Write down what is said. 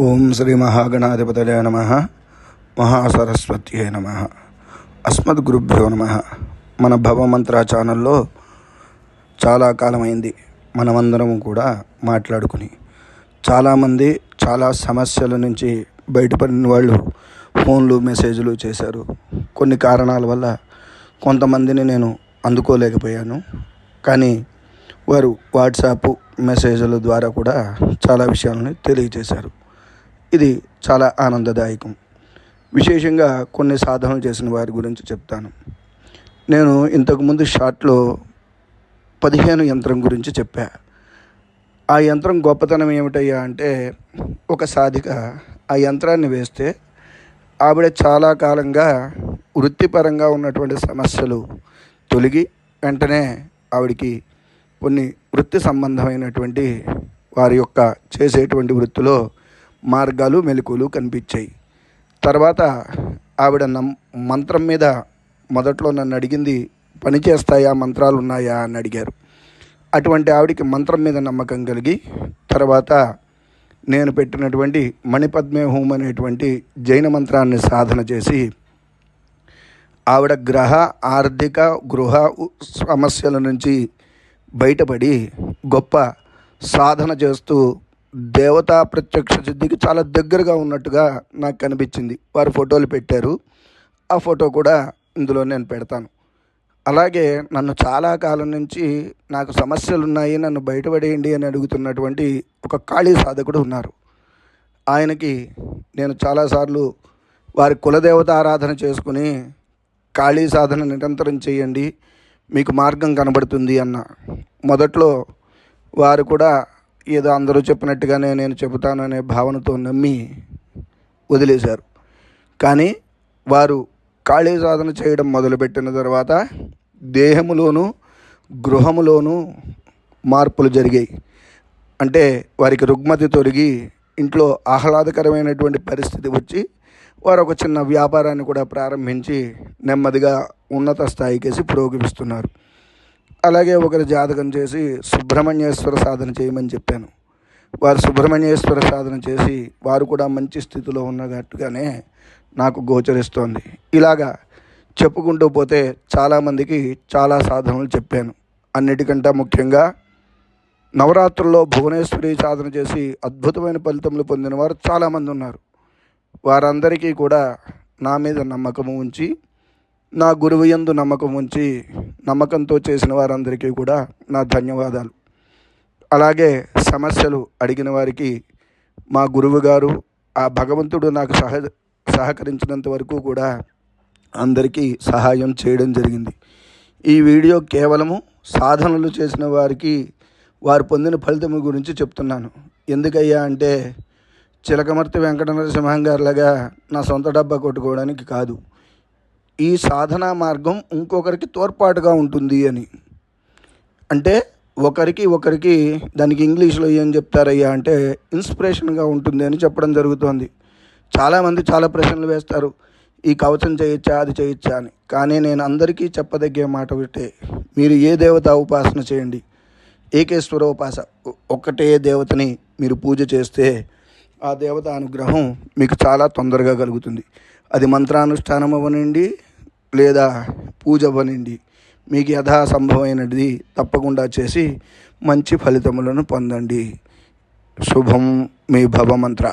ఓం శ్రీ మహాగణాధిపతయ నమ. మహాసరస్వత్యే నమ. అస్మద్గురుభ్యో నమ. మన భవమంత్ర ఛానల్లో చాలా కాలమైంది. మనమందరం కూడా మాట్లాడుకుని చాలామంది చాలా సమస్యల నుంచి బయటపడిన వాళ్ళు ఫోన్లు మెసేజ్లు చేశారు. కొన్ని కారణాల వల్ల కొంతమందిని నేను అందుకోలేకపోయాను. కానీ వారు వాట్సాప్ మెసేజ్ల ద్వారా కూడా చాలా విషయాలని తెలియజేశారు. ఇది చాలా ఆనందదాయకం. విశేషంగా కొన్ని సాధనలు చేసిన వారి గురించి చెప్తాను. నేను ఇంతకుముందు షార్ట్లో పదిహేను యంత్రం గురించి చెప్పా. ఆ యంత్రం గొప్పతనం ఏమిటయ్యా అంటే ఒక సాధిక ఆ యంత్రాన్ని వేస్తే ఆవిడ చాలా కాలంగా వృత్తిపరంగా ఉన్నటువంటి సమస్యలు తొలగి వెంటనే ఆవిడికి కొన్ని వృత్తి సంబంధమైనటువంటి వారి యొక్క చేసేటువంటి వృత్తిలో మార్గాలు మెలకులు కనిపించాయి. తర్వాత ఆవిడ నమ్ మంత్రం మీద మొదట్లో నన్ను అడిగింది పనిచేస్తాయా మంత్రాలు ఉన్నాయా? అని అడిగారు. అటువంటి ఆవిడికి మంత్రం మీద నమ్మకం కలిగి తర్వాత నేను పెట్టినటువంటి మణిపద్మే హోమ్ అనేటువంటి జైన మంత్రాన్ని సాధన చేసి ఆవిడ గ్రహ ఆర్థిక గృహ సమస్యల నుంచి బయటపడి గొప్ప సాధన చేస్తూ దేవతా ప్రత్యక్ష సిద్ధికి చాలా దగ్గరగా ఉన్నట్టుగా నాకు కనిపించింది. వారు ఫోటోలు పెట్టారు. ఆ ఫోటో కూడా ఇందులో నేను పెడతాను. అలాగే నన్ను చాలా కాలం నుంచి నాకు సమస్యలు ఉన్నాయి నన్ను బయటపడేయండి అని అడుగుతున్నటువంటి ఒక ఖాళీ సాధకుడు ఉన్నారు. ఆయనకి నేను చాలాసార్లు వారి కులదేవత ఆరాధన చేసుకుని ఖాళీ సాధన నిరంతరం చేయండి మీకు మార్గం కనబడుతుంది అన్న. మొదట్లో వారు కూడా ఏదో అందరూ చెప్పినట్టుగానే నేను చెబుతాను అనే భావనతో నమ్మి వదిలేశారు. కానీ వారు ఖాళీ సాధన చేయడం మొదలుపెట్టిన తర్వాత దేహములోను గృహములోను మార్పులు జరిగాయి. అంటే వారికి రుగ్మతి తొలగి ఇంట్లో ఆహ్లాదకరమైనటువంటి పరిస్థితి వచ్చి వారు ఒక చిన్న వ్యాపారాన్ని కూడా ప్రారంభించి నెమ్మదిగా ఉన్నత స్థాయికేసి పురోగమిస్తున్నారు. అలాగే ఒకరి జాతకం చేసి సుబ్రహ్మణ్యేశ్వర సాధన చేయమని చెప్పాను. వారు సుబ్రహ్మణ్యేశ్వర సాధన చేసి వారు కూడా మంచి స్థితిలో ఉన్నట్టుగానే నాకు గోచరిస్తోంది. ఇలాగా చెప్పుకుంటూ పోతే చాలామందికి చాలా సాధనలు చెప్పాను. అన్నిటికంటే ముఖ్యంగా నవరాత్రుల్లో భువనేశ్వరి సాధన చేసి అద్భుతమైన ఫలితములు పొందిన వారు చాలామంది ఉన్నారు. వారందరికీ కూడా నా మీద నమ్మకము ఉంచి నా గురువు యందు నమ్మకం ఉంచి నమ్మకంతో చేసిన వారందరికీ కూడా నా ధన్యవాదాలు. అలాగే సమస్యలు అడిగిన వారికి మా గురువు గారు ఆ భగవంతుడు నాకు సహ సహకరించినంత వరకు కూడా అందరికీ సహాయం చేయడం జరిగింది. ఈ వీడియో కేవలము సాధనలు చేసిన వారికి వారు పొందిన ఫలితం గురించి చెప్తున్నాను. ఎందుకయ్యా అంటే చిలకమర్తి వెంకట నరసింహం గారిలాగా నా సొంత డబ్బా కొట్టుకోవడానికి కాదు. ఈ సాధనా మార్గం ఇంకొకరికి తోడ్పాటుగా ఉంటుంది అని. అంటే ఒకరికి ఒకరికి దానికి ఇంగ్లీష్లో ఏం చెప్తారయ్యా అంటే ఇన్స్పిరేషన్గా ఉంటుంది అని చెప్పడం జరుగుతోంది. చాలామంది చాలా ప్రశ్నలు వేస్తారు. ఈ కవచం చేయొచ్చా అది చేయొచ్చా అని. కానీ నేను అందరికీ చెప్పదగ్గే మాట ఒకటే మీరు ఏ దేవత ఉపాసన చేయండి. ఏకేశ్వర ఉపాస ఒక్కటే దేవతని మీరు పూజ చేస్తే ఆ దేవత అనుగ్రహం మీకు చాలా తొందరగా కలుగుతుంది. అది మంత్రానుష్ఠానం అవ్వనండి లేదా పూజ అవ్వనండి మీకు యథాసంభవమైనది తప్పకుండా చేసి మంచి ఫలితములను పొందండి. శుభం మీ భవమంత్ర.